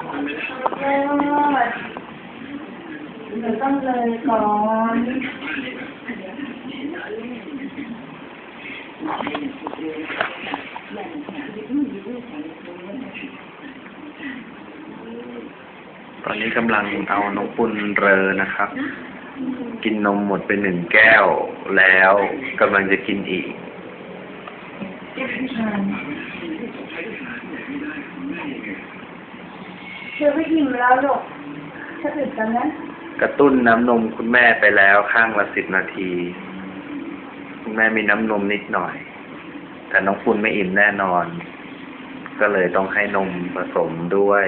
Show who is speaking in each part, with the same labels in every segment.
Speaker 1: เดี๋ยวต้องเลยก่อน
Speaker 2: ตอนนี้กำลังเอาน้องปุนเรอนะครับ กินนมหมดไปหนึ่งแก้วแล้วกำลังจะกินอีก
Speaker 1: เชื่อไม่อิ่มแล้วหรอกถ้าอึดกันนะ
Speaker 2: กระตุ้นน้ำนมคุณแม่ไปแล้วข้างละสิบนาที คุณแม่มีน้ำนมนิดหน่อย แต่น้องปุนไม่อิ่มแน่นอน ก็เลยต้องให้นมผสมด้วย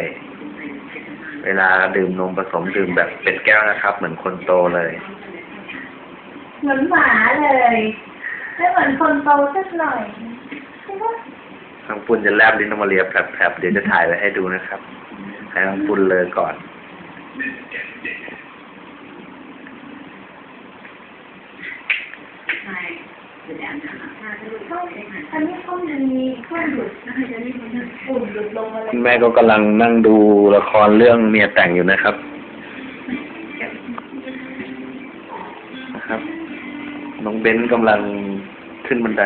Speaker 2: เวลาดื่มนมผสมดื่มแบบเป็นแก้วนะครับ เหมือนคนโตเลย
Speaker 1: เหมือนหมาเลยไม่เหมือนคนโตสักหน่อยใช่ไหม
Speaker 2: น้องปุนจะแลบลิ้นออกมาเลียแผลบๆเดี๋ยวจะถ่ายไว้ให้ดูนะครับ ให้น้องปุนเลยก่อน
Speaker 1: อันนี้เขามีข้อหยุดฝุ่นหยุดลงอะไร
Speaker 2: คุณแม่ก็กำลังนั่งดูละครเรื่องเมียแต่งอยู่นะครับ นะครับ น้องเบนซ์กำลังขึ้นบันได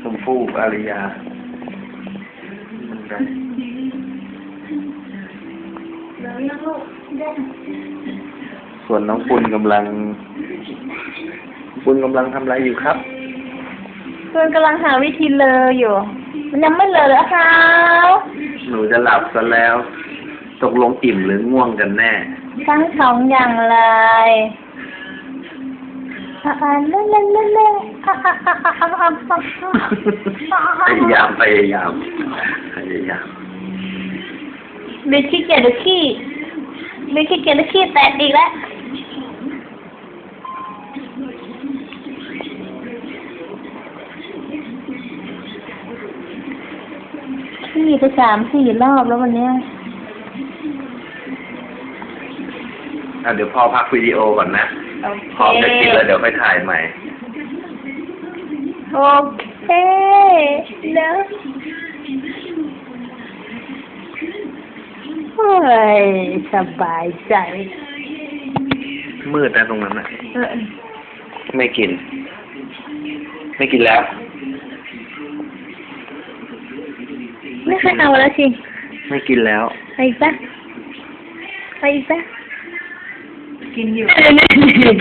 Speaker 2: ชมพู่อาริยาบันได
Speaker 1: แล้วยังลูกเด่น
Speaker 2: ส่วนน้องปุณกำลัง ปุณกำลังทำอะไรอยู่ครับ
Speaker 1: เพื่อนกำลังหาวิธีเลออยู่ มันยังไม่เลอเลยค่ะ
Speaker 2: หนูจะหลับซะแล้ว ตกลงอิ่มหรือง่วงกันแน่
Speaker 1: ทั้งสองอย่างเลย
Speaker 2: พยายามพยายามพยายาม
Speaker 1: เบนขี้เกียจหรือขี้เบนขี้เกียจหรือขี้แตกอีกแล้วขี้ไปสามสี่รอบแล้ววันเนี้ย
Speaker 2: อะเดี๋ยวพ่อพักวิดีโอก่อนนะ
Speaker 1: โอ
Speaker 2: พร้อมจะกินแล้วเดี๋ยวค่อยถ่ายใหม่
Speaker 1: โอเคแล้วโอ้ยสบายใจ
Speaker 2: มืดนะตรงนั้นนะ
Speaker 1: เออ
Speaker 2: ไม่กิน ไม่กินแล้ว
Speaker 1: ไม่เคยเอาแล้วสิ
Speaker 2: ไม่กินแล้ว
Speaker 1: ไปอีกปะไปอีกปะ กินอยู่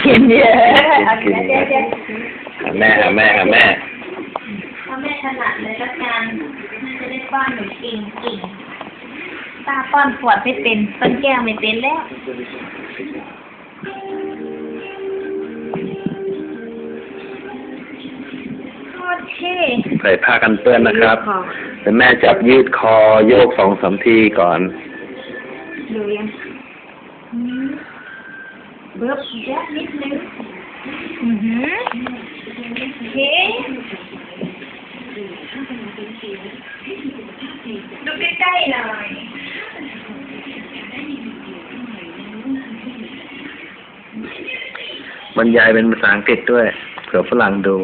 Speaker 1: กินเยอะ
Speaker 2: กินกินหาแม่หาแม่หาแม่
Speaker 1: ถ้าแม่ถนัดเลยละกันจะได้ป้อนหนูกินกินป้าป้อนขวดไม่เป็นต้นแก้วไม่เป็นแล้วโอเค
Speaker 2: ใส่ผ้ากันเปื้อนนะครับ
Speaker 1: ขอ
Speaker 2: แต่แม่จับยืดคอโยกสองสามทีก่อน
Speaker 1: ดูยังอืม เบิบแยะนิดนึงอือหือโอเคดูใกล้ๆหน่อย
Speaker 2: บรรยายเป็นภาษาอังกฤษด้วยเผื่อฝรั่งดู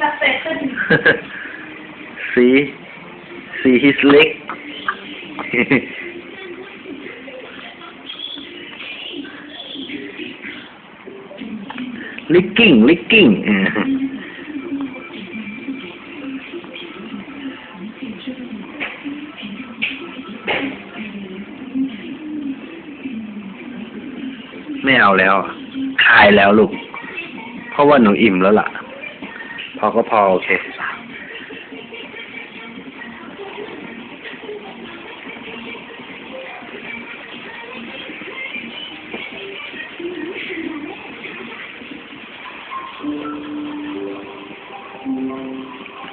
Speaker 1: สเปซ
Speaker 2: ลิกกิ้ง ลิกกิ้งไม่เอาแล้ว คายแล้วลูก เพราะว่าหนูอิ่มแล้วล่ะ พอก็พอโอเค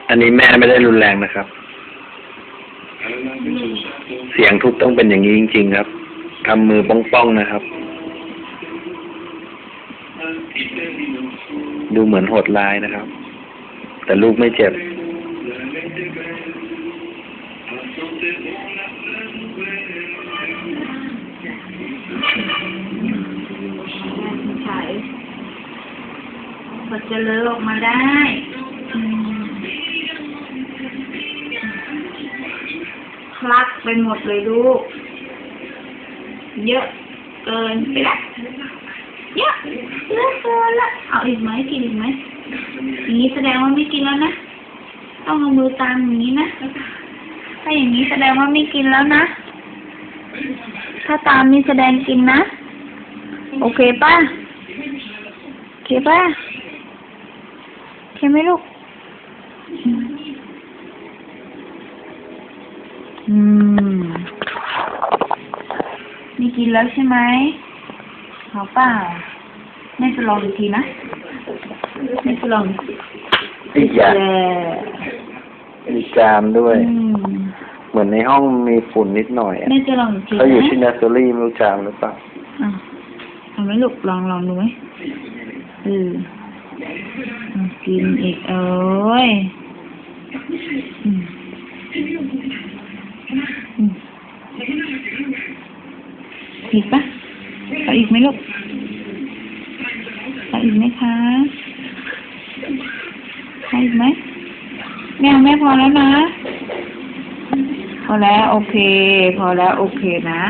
Speaker 2: อันนี้แม่ไม่ได้รุนแรงนะครับ เสียงทุบต้องเป็นอย่างนี้จริง ๆ ครับทำมือป้องๆนะครับ ดูเหมือนโหดร้ายนะครับ แต่ลูกไม่เจ็บ
Speaker 1: ใช่พอจะเลอะออกมาได้
Speaker 3: ลักไปหมดเลยลูก เยอะเกินไปละเยอะเยอะเกินละเอาอีกไหมกินอีกไหมอย่างนี้แสดงว่าไม่กินแล้วนะ ต้องเอามือตามอย่างนี้นะ ถ้าอย่างนี้แสดงว่าไม่กินแล้วนะ ถ้าตามนี่แสดงกินนะ โอเคป่ะโอเคป่ะโอเคไหมลูก อื มไม่กินแล้วใช่ไหมเอาเปล่าแม่จะลองอีกทีนะแม่จะลองอีกที
Speaker 2: อีกอย่าง
Speaker 3: แล้ว
Speaker 2: มีจามด้วย
Speaker 3: อืม
Speaker 2: เหมือนในห้องมีฝุ่นนิดหน่อยอะ
Speaker 3: แม่จะลองอีกที
Speaker 2: เขาอยู่
Speaker 3: นะ
Speaker 2: ที่นาซอรี่ไม่รู้จามหรือเปล่า
Speaker 3: อะเอาไหมลูกลองลองดูไหมเอออะกินอีกเอ้ยอืม อีกปะเอาอีกไหมลูกเอาอีกไหมคะเอาอีกไหมแม่แม่พอแล้วนะ พอแล้วโอเค พอแล้วโอเคนะ